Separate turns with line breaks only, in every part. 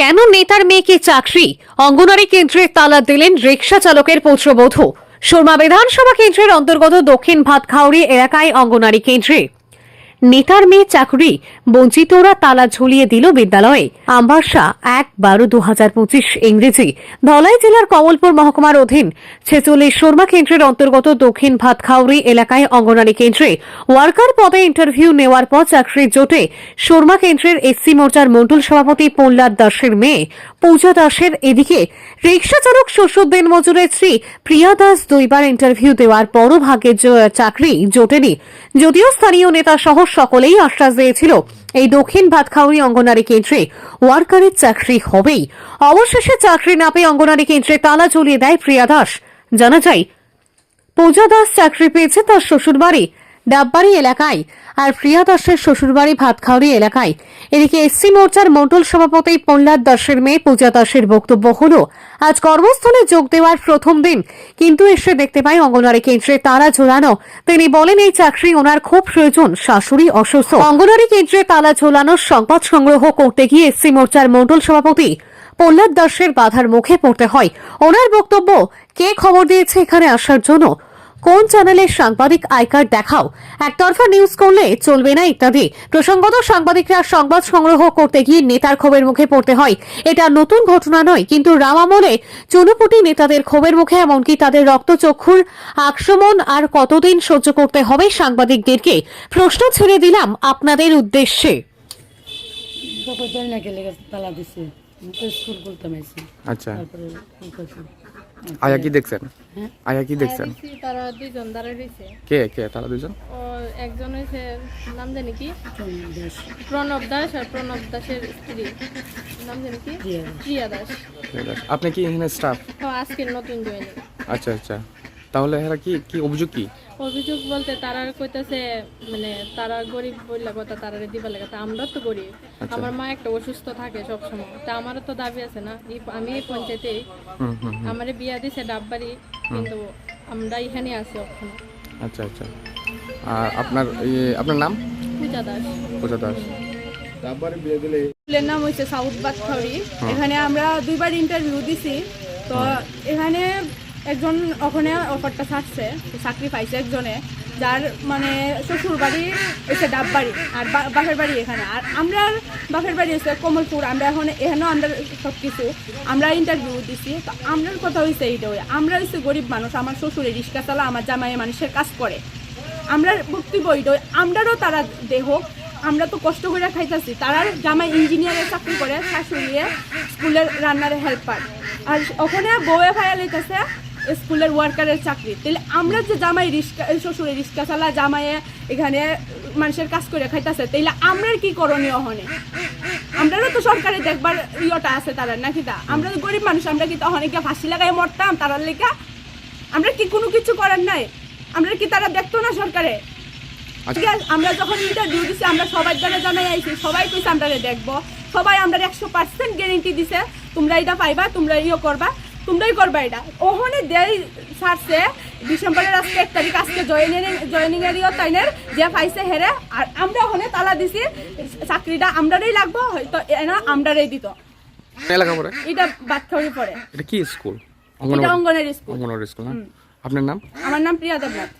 কেন নেতার মেয়েকে চাকরি? অঙ্গনারী কেন্দ্রে তালা দিলেন রিক্সা চালকের পুত্রবধূ। সুরমা বিধানসভা কেন্দ্রের অন্তর্গত দক্ষিণ ভাতখাউড়ি এলাকায় অঙ্গনারী কেন্দ্রে। নেতার মেয়ে চাকরি, বঞ্চিতরা তালা ঝুলিয়ে দিল বিদ্যালয়ে। আমবাসা এক বারো দু হাজার পঁচিশ ইংরেজি। ধলাই জেলার কমলপুর মহকুমার অধীন ছেচল্লিশ শর্মা কেন্দ্রের অন্তর্গত দক্ষিণ ভাতখাউড়ি এলাকায় অঙ্গনারী কেন্দ্রে ওয়ার্কার পদে ইন্টারভিউ নেওয়ার পর চাকরির জোটে শর্মা কেন্দ্রের এসসি মোর্চার মণ্ডল সভাপতি প্রহ্লাদ দাসের মেয়ে পূজা দাসের এদিকে রিক্সা চালক শ্বশুরদিন মজুরের স্ত্রী প্রিয়া দাস দুইবার ইন্টারভিউ দেওয়ার পরও ভাগ্যের চাকরি জোটেনি। যদিও স্থানীয় নেতা সহ সকলেই আশ্বাস দিয়েছিল। এই দক্ষিণ ভাতখাউড়ি অঙ্গনারী কেন্দ্রে ওয়ার্কারের চাকরি হবেই। অবশেষে চাকরি না পেয়ে অঙ্গনারী কেন্দ্রে তালা ঝুলিয়ে দেয় প্রিয়া দাস। জানা যায়, পূজা দাস চাকরি পেয়েছে তার শ্বশুরবাড়ি। ডাববাড়ি এলাকায় আর প্রিয়া দাসের শ্বশুরবাড়ি ভাতখাউড়ি এলাকায়। এদিকে এসসি মোর্চার মণ্ডল সভাপতি প্রহ্লাদ দাসের মেয়ে পূজা দাসের বক্তব্য হল, আজ কর্মস্থলে যোগ দেওয়ার প্রথম দিন। কিন্তু এসে দেখতে পাই অঙ্গনারী কেন্দ্রে তালা ঝোলানো। তিনি বলেন, এই চাকরি ওনার খুব প্রয়োজন, শাশুড়ি অসুস্থ। অঙ্গনারী কেন্দ্রে তালা ঝোলানোর সংবাদ সংগ্রহ করতে গিয়ে এসসি মোর্চার মণ্ডল সভাপতি প্রহ্লাদ দাসের বাধার মুখে পড়তে হয়। ওনার বক্তব্য, কে খবর দিয়েছে এখানে আসার জন্য? কোন চ্যানেলের সাংবাদিক আই কার্ড দেখাও? একতরফা নিউজ করলে চলবে না ইত্যাদি। প্রসঙ্গত সাংবাদিকরা সংবাদ সংগ্রহ করতে গিয়ে নেতার ক্ষোভের মুখে পড়তে হয়। এটা নতুন ঘটনা নয় কিন্তু রামামলে চুনুপুটি নেতাদের ক্ষোভের মুখে এমনকি তাদের রক্তচক্ষুর আক্রমণ আর কতদিন সহ্য করতে হবে সাংবাদিকদেরকে? প্রশ্ন ছেড়ে দিলাম আপনাদের উদ্দেশ্যে।
আচ্ছা। আয়া কি দেখছেন? আয়া কি দেখছেন?
দেখছি তারা দুইজন দাঁড়ায় রয়েছে।
কে কে তারা দুজন
ও একজন হয়েছে নাম জানি কি?
চল,
প্রণব দাস আর প্রণব দাসের স্ত্রী। নাম জানি কি?
প্রিয়া দাস।
আপনি কি এখানে স্টাফ
ও আজকের নতুন জয়েনিং
আচ্ছা আচ্ছা। তাহলে এরা কি কি অভিযোগ কি?
অভিযোগ বলতে তারা কইতাছে মানে তারা গরিব বললা কথা তারা দিবা লাগে। তা আমরা তো গরিব।
আচ্ছা।
আমার মা একটা অসুস্থ থাকে সব সময় তা আমারও তো দাবি আছে না। আমি এই পঞ্চায়েতে
হুম হুম হুম।
আমারে বিয়া দিছে ডাববাড়ি কিন্তু আমরা এখানে আছি ওখানে
আচ্ছা আচ্ছা। আর আপনার আপনার নাম?
পূজা দাস।
পূজা দাস।
স্কুলের নাম হচ্ছে সাউথ বাতখাউড়ি এখানে আমরা দুইবার ইন্টারভিউ দিছি। তো এখানে একজন ওখানে অফারটা থাকছে চাকরি পাইছে একজনে, যার মানে শ্বশুর বাড়ি হচ্ছে ডাববাড়ি আর বা- বাপের বাড়ি এখানে। আর আমরা বাপের বাড়ি হচ্ছে কমলপুর, আমরা এখন এখানেও আমরা সব কিছু আমরা ইন্টারভিউ দিছি। তো আমরার কথা হয়েছে এইটাই, আমরা হচ্ছে গরিব মানুষ, আমার শ্বশুরে রিক্সা চালা আমার জামাই মানুষের কাজ করে। আমরা বক্তব্য এইটাই, আমরারও তারা দেহ, আমরা তো কষ্ট করে খাইতেছি তারা জামাই ইঞ্জিনিয়ারের চাকরি করে, শাশুড়িয়ে স্কুলের রান্নার হেল্পার আর ওখানে বউয়ে ভাইয়া লইতেছে স্কুলের ওয়ার্কারের চাকরি। তাহলে আমরা যে জামাই রিক্সা শ্বশুরের রিক্সা চালা জামাইয়ে এখানে মানুষের কাজ করে খাইতেছে তাইলে আমরার কি করণীয় হনে? আমরারও তো সরকারে দেখবার ইয়েটা আছে তারা নাকি তা আমরা তো গরিব মানুষ আমরা কি তখন গিয়ে ফাঁসি লাগাই মরতাম তারার লেখা আমরা কি কোনো কিছু করার নাই? আমরা কি তারা দেখতো না সরকারে? আছে, আমরা যখন ইন্টারভিউ দিছি আমরা সবার দ্বারা জানাই আইছি সবাই কইছে আমরা দেখব। সবাই আমরা একশো পার্সেন্ট গ্যারেন্টি দিছে তোমরা এটা পাইবা তোমরা ইয়ে করবা। তোমরাই করবা এটা। ওখানে দেয় ছাড়ছে ডিসেম্বরের আজকে এক তারিখ আজকে জয়েনিং জয়েনিং এর ইয়ে তাইনের যে পাইছে হেরে আর আমরা ওখানে তালা দিছি চাকরিটা আমরারই লাগবো হয়তো এনা আমরারই দিত।
কোন এলাকা পড়ে
এটা
এটা কি স্কুল?
এটা অঙ্গনের স্কুল।
অঙ্গনবাড়ি স্কুল না? আপনার নাম?
আমার নাম প্রিয়া দেবনাথ।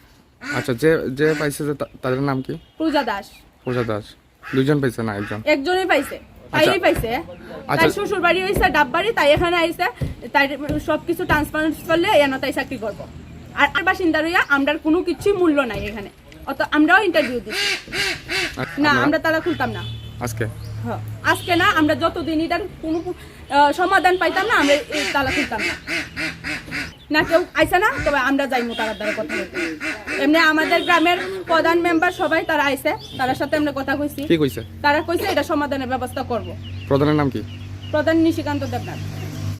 আচ্ছা যে যে পাইছে যে তাদের নাম কি?
পূজা দাস।
পূজা দাস। দুজন পাইছে না একজন?
একজনই পাইছে। পাইছে।
আচ্ছা।
শ্বশুর বাড়ি হয়েছে ডাববাড়ি তাই এখানে আইছে তাই সবকিছু করলে এনে তাই চাকরি করব। আর আর বাসিন্দা রইয়া আমরার কোনো কিছুই মূল্য নাই এখানে। অত আমরাও ইন্টারভিউ দিচ্ছি না আমরা তারা খুলতাম না।
আজকে?
হ্যাঁ, আজকে না আমরা যতদিন এটার কোনো সমাধান পাইতাম না আমরা তালা খুলতাম না। না কেউ আইসে না তবে আমরা যাইমু তারার দ্বারা কথা বলতে। এমনি আমাদের গ্রামের প্রধান মেম্বার সবাই তারা আইসে তার সাথে আমরা কথা কইছি।
কি কইছে?
তারা কইছে এটা সমাধানের ব্যবস্থা করব।
প্রধানের নাম কি?
প্রধান নিশিকান্ত দেবনাথ।